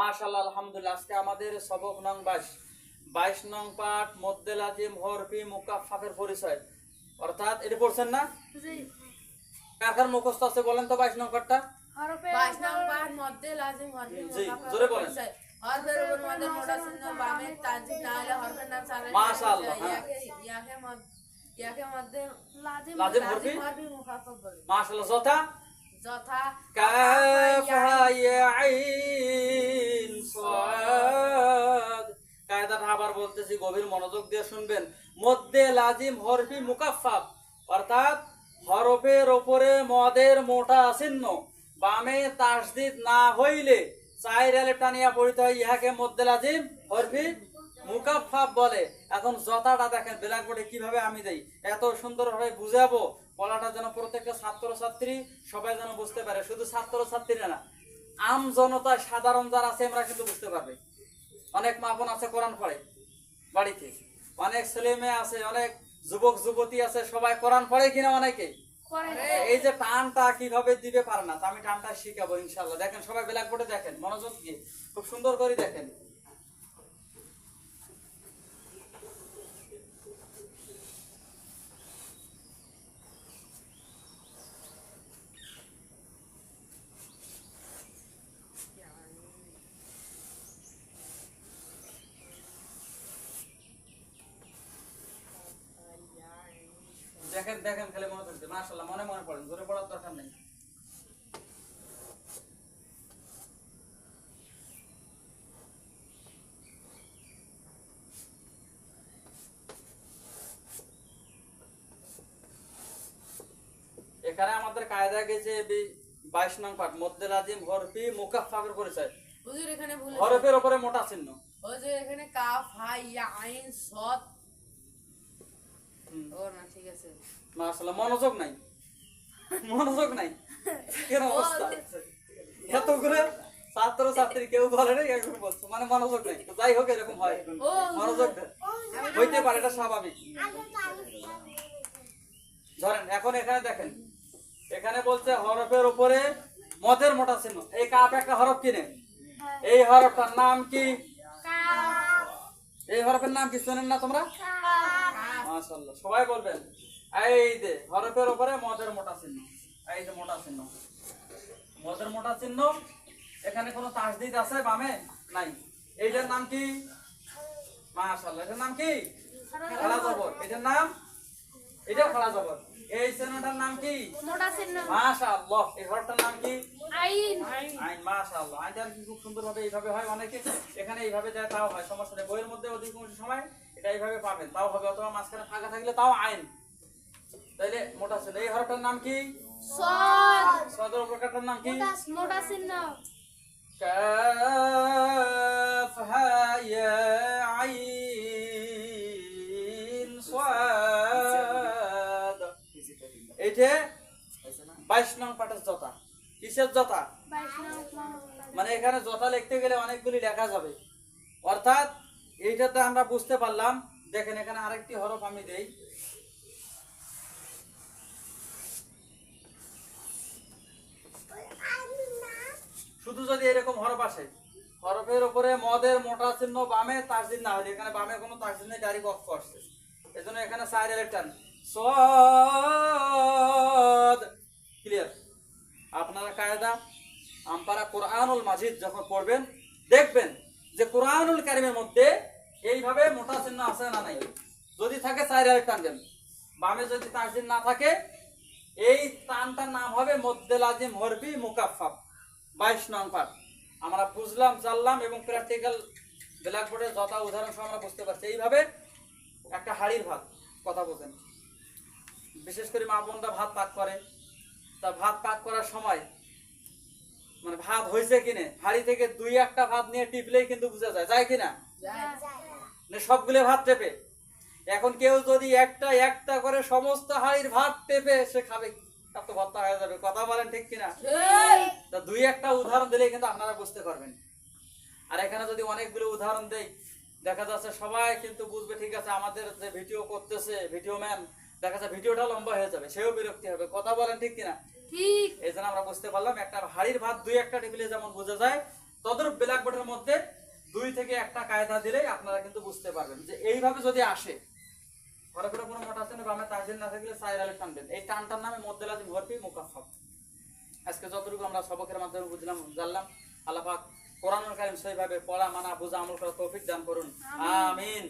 মাশাআল্লাহ আলহামদুলিল্লাহ। আজকে আমাদের সবক নং বাইশ। বাইশ নং পাঠ মদ্দে লাজিম হরফি মুকাফাফের পরিচয়। অর্থাৎ এটা পড়ছেন না? কার কার মুখস্থ আছে বলেন তো বাইশ নং পাঠটা? লাজিম হরফে মোটা চিহ্ন বামে তাজিম বলতেছি গভীর মনোযোগ দিয়ে শুনবেন। মধ্যে লাজিম হরফি মুকাফফাফ অর্থাৎ হরফের ওপরে মদের মোটা চিহ্ন বামে তাসদিদ না হইলে চাইর আলে টানিয়া পড়িতে হয়, ইহাকে মধ্যে লাজিম হরফি মুকাফফাফ বলে। এখন জতাটা দেখেন ব্ল্যাকবোর্ডে কীভাবে আমি দেই, এত সুন্দরভাবে বুঝাবো পড়াটা যেন প্রত্যেকটা ছাত্র ছাত্রী সবাই যেন বুঝতে পারে। শুধু ছাত্র ছাত্রীরা না আম জনতা সাধারণ যারা আছে আমরা কিন্তু বুঝতে পারবে। অনেক মা বোন আছে কোরআন পড়ে। বাড়িতে। অনেক ছেলে মেয়ে আছে অনেক যুবক যুবতী আছে সবাই কোরআন পড়ে কিনা অনেকে? এই যে টানটা কীভাবে দিবে পারে না আমি টানটা শিখাবো ইনশাল্লাহ দেখেন সবাই ব্ল্যাক বোর্ডে দেখেন মনোযোগ দিয়ে খুব সুন্দর করে দেখেন। দেখেন খালি মনোযোগ দিয়ে মাশাল্লাহ মনে মনে পড়েন জোরে পড়ার দরকার নেই। এখানে আমাদের কায়দা গেছে বাইশ নং পাঠ মধ্যে রাজিম হরফি মুকাফাফের পরিচয় হুজুর এখানে ভুল হরফের উপরে মোটা চিহ্ন। হুজুর এখানে কাফ হা ইয়া আইন সদ ও না ঠিক আছে। মাশাআল্লাহ মনোযোগ নাই। মনোযোগ নাই। কেন অবস্থা। এত করে ছাত্র ছাত্রী কেউ বলে না এরকম বলছো। মানে মনোযোগ নাই। যাই হোক এরকম হয়। মনোযোগ হইতে পারে এটা স্বাভাবিক। ধরেন এখন এখানে দেখেন। এখানে বলছে হরফের উপরে মদের মোটা চিহ্ন। এই কাপ একটা হরফ কিনে। এই হরফটার নাম কি? এই হরফের নাম কি? শোনেন না তোমরা? মাশাআল্লাহ। সবাই বলবেন। এই যে হরফের উপরে মদের মোটা চিহ্ন। এই যে মোটা চিহ্ন। মদের মোটা চিহ্ন এখানে কোনো তাসদিদ আছে বামে? নাই। এইটার নাম কি? মাশাআল্লাহ এটার নাম কি? খালা জবর। এটার নাম? এটাও খালা জবর। এই চিহ্নটার নাম কি? মোটা চিহ্ন। মাশাআল্লাহ এই হরফটার নাম কি? আইন। আইন মাশাআল্লাহ। আইনটা কি খুব সুন্দরভাবে এইভাবে হয়? অনেকে এখানে এইভাবে যায় তাও হয়। সমস্যা নেই। বইয়ের মধ্যে অধিকাংশ সময় এটা এইভাবে পাবেন। তাও হবে অথবা মাঝখানে ফাঁকা থাকলে তাও আইন। তাইলে মোটা ছিল এই হরফটার নাম কি? সদ। সদর প্রকারটার নাম কি? মোটা চিহ্ন কাফ হা ইয়া আইন সাদ। এইটা 22 নং পাঠের জতা। কিসের জতা? মানে এখানে যথা লিখতে গেলে অনেকগুলি লেখা যাবে। অর্থাৎ এইটাতে আমরা বুঝতে পারলাম। দেখেন এখানে আরেকটি হরফ আমি দেই। যদি এরকম হরফ আসে, হরফের উপরে মদের মোটা চিহ্ন বামে তাসদিন না হলে, এখানে বামে কোনো তাসদিন নেই ডাইরেক্ট অক্ষ আসছে। এজন্য এখানে সাইড ইলেকট্রান সদ। ক্লিয়ার আপনারা কায়দা, আম্পারা কোরআনুল মাজিদ যখন পড়বেন, দেখবেন যে কোরআনুল কারিমের মধ্যে এইভাবে মোটা চিহ্ন আছে না নাই। যদি থাকে আরেক টান দেন বামে যদি তাসদিন না থাকে, এই টানটার নাম হবে মধ্যে লাজিম হরবি মুকাফাফ বাইশ নং পাঠ। আমরা বুঝলাম জানলাম এবং প্র্যাকটিক্যাল ব্ল্যাকবোর্ডে যথা উদাহরণ সহ আমরা বুঝতে পারছি। এইভাবে একটা হাড়ির ভাত কথা বোঝেন বিশেষ করে মা বোনরা ভাত পাক করে। তা ভাত পাক করার সময় মানে ভাত হয়েছে কিনে হাড়ি থেকে দুই একটা ভাত নিয়ে টিপলেই কিন্তু বোঝা যায়। যায় কিনা? সবগুলো ভাত টেপে। এখন কেউ যদি একটা একটা করে সমস্ত হাড়ির ভাত টেপে সে খাবে তার তো ভর্তা হয়ে যাবে কথা বলেন ঠিক কিনা? তা দুই একটা উদাহরণ দিলেই কিন্তু আপনারা বুঝতে পারবেন। আর এখানে যদি অনেকগুলো উদাহরণ দেই দেখা যাচ্ছে সবাই কিন্তু বুঝবে ঠিক আছে আমাদের যে ভিডিও করতেছে ভিডিও ম্যান দেখা যাচ্ছে ভিডিওটা লম্বা হয়ে যাবে সেও বিরক্তি হবে। কথা বলেন ঠিক কিনা? ঠিক। এই জন্য আমরা বুঝতে পারলাম একটা হাড়ির ভাত দুই একটা টেবিলে যেমন বোঝা যায় তদরূপ ব্ল্যাকবোর্ডের মধ্যে দুই থেকে একটা কায়দা দিলেই আপনারা কিন্তু বুঝতে পারবেন যে এইভাবে যদি আসে ঘরে ঘরে কোনো মোটা আছে বামে তাজিল না থাকলে সাইর আলী টানবেন এই টানটার নামে মধ্যে লাজিম হরফি মুকাফফাফ আজকে যতটুকু আমরা সবকের মাধ্যমে বুঝলাম জানলাম আল্লাহ পাক কোরআন কারিম সেইভাবে পড়া মানা বোঝা আমল করা তৌফিক দান করুন। আমিন।